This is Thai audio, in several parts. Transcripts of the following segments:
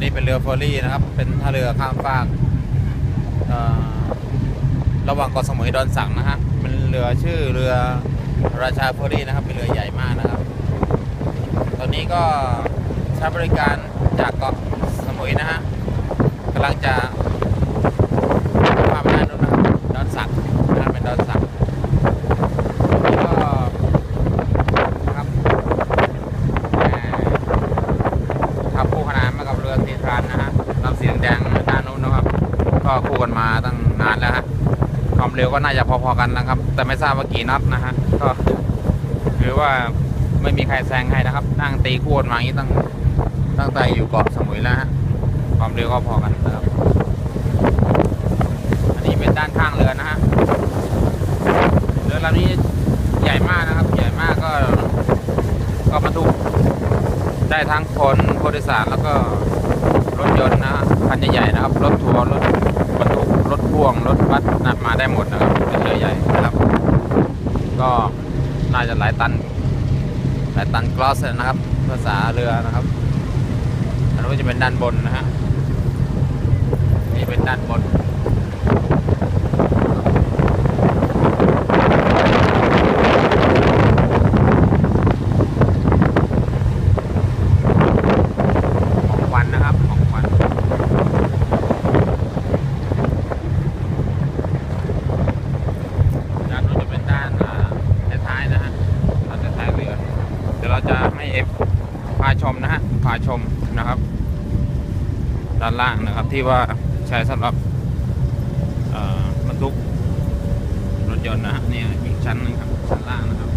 นี่เป็นเรือเฟอร์รี่นะครับ เป็นท่าเรือข้ามฟากระหว่างเกาะสมุยดอนสังนะฮะเป็นเรือชื่อเรือราชาเฟอร์รี่นะครับ เป็นเรือใหญ่มากนะครับ ตอนนี้ก็ใช้บริการจากเกาะสมุยนะฮะกำลังจะข้ามไปด้านนู้นนะครับดอนสักนั่นเป็นดอนสักแล้วก็ครับแหม่ขับคู่ขนานมากับเรือตีทรานนะฮะลำสีแดงๆด้านนู้นนะครับ ก็คู่กันมา แล้วฮะความเร็วก็น่าจะพอๆกันนะครับ แต่ไม่ทราบว่ากี่นัดนะฮะก็คือว่าไม่มีใครแซงให้นะครับ นั่งตีคู่กันมาอย่างนี้ตั้งตั้งแต่อยู่เกาะสมุยแล้วฮะความเร็วก็พอกันนะครับ อันนี้เป็นด้านข้างเรือนะฮะเรือลำนี้ใหญ่มากนะครับ ใหญ่มากก็ ก็บรรทุกได้ทั้งคนผู้โดยสารแล้วก็รถยนต์นะคันใหญ่ๆนะครับ รถทัวร์รถ วงรถบัสนะมาได้หมดนะครับเป็นเรือใหญ่นะครับ ก็น่าจะหลายตันหลายตันกลอสนะครับ ภาษาเรือนะครับอันนี้นก็จะเป็นด้านบนนะฮะนี่เป็นด้านบน ของควันนะครับ ของควัน ด้านนู้นจะเป็นด้านอ่าท้ายๆนะฮะด้านท้ายเรือ เราจะให้เอฟพาชมนะฮะพาชมนะครับ ด้านล่างนะครับที่ว่าใช้สำหรับบรรทุกรถยนต์นะฮะเนี่ยอีกชั้นหนึงครับชั้นล่างนะครับ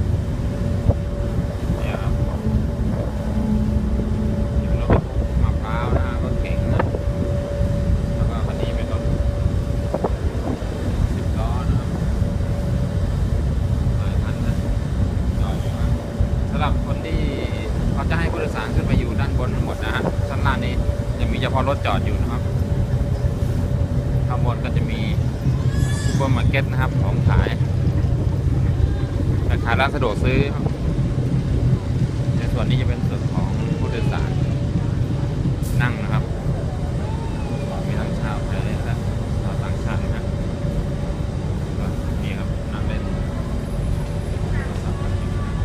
เนี่ยครับอยู่รถบรรทุกมะพร้าวนะฮะรถเก๋งนะแล้วก็คันนี้เป็นรถสิบล้อนะครับหลายคันนะจอดอยู่นะสำหรับคนที่เขาจะให้ผู้โดยสารขึ้นไปอยู่ด้านบนทั้งหมดนะฮะชั้นล่างนี้ ยังมีเฉพาะรถจอดอยู่นะครับ ข้างบน ก็จะมีซูเปอร์มาร์เก็ตนะครับของขายรายร้านสะดวกซื้อ ในส่วนนี้จะเป็นส่วนของผู้โดยสารนั่งนะครับ มีทั้งชาวไทยและชาวต่างชาตินะครับก็นี่ครับนั่งเล่นโทรศัพท์กันอยู่นะครับ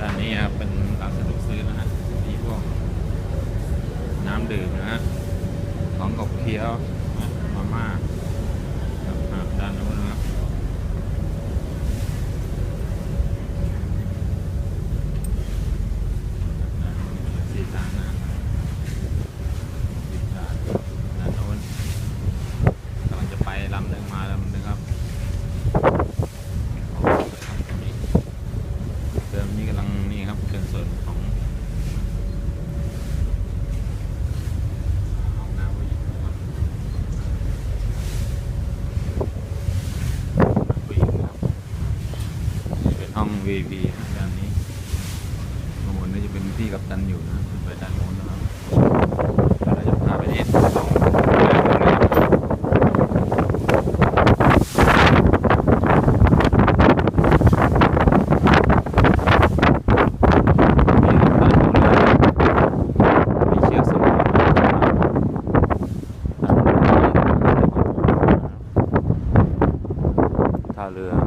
ด้านนี้ครับเป็นร้านสะดวกซื้อนะฮะมีพวกน้ำดื่มนะฮะ ของกบเคี้ยวมาม่าด้านนู้นนะครับด้านนู้นมีสีจานนะสีจานด้านโน้นกำลังจะไปลำหนึ่งมาลำหนึ่งครับโอ้โหครับตรงนี้ เดิมนี่กำลังนี่ครับเป็นส่วนของห้องน้ำผู้หญิงนะครับผู้หญิงนะครับนี่เป็นห้ อง VIP นะด้านนี้ข้างบนนี่จะเป็นที่กัปตันอยู่นะไปด้านโน้นนะครับเราจะพาไปที่สองเรือ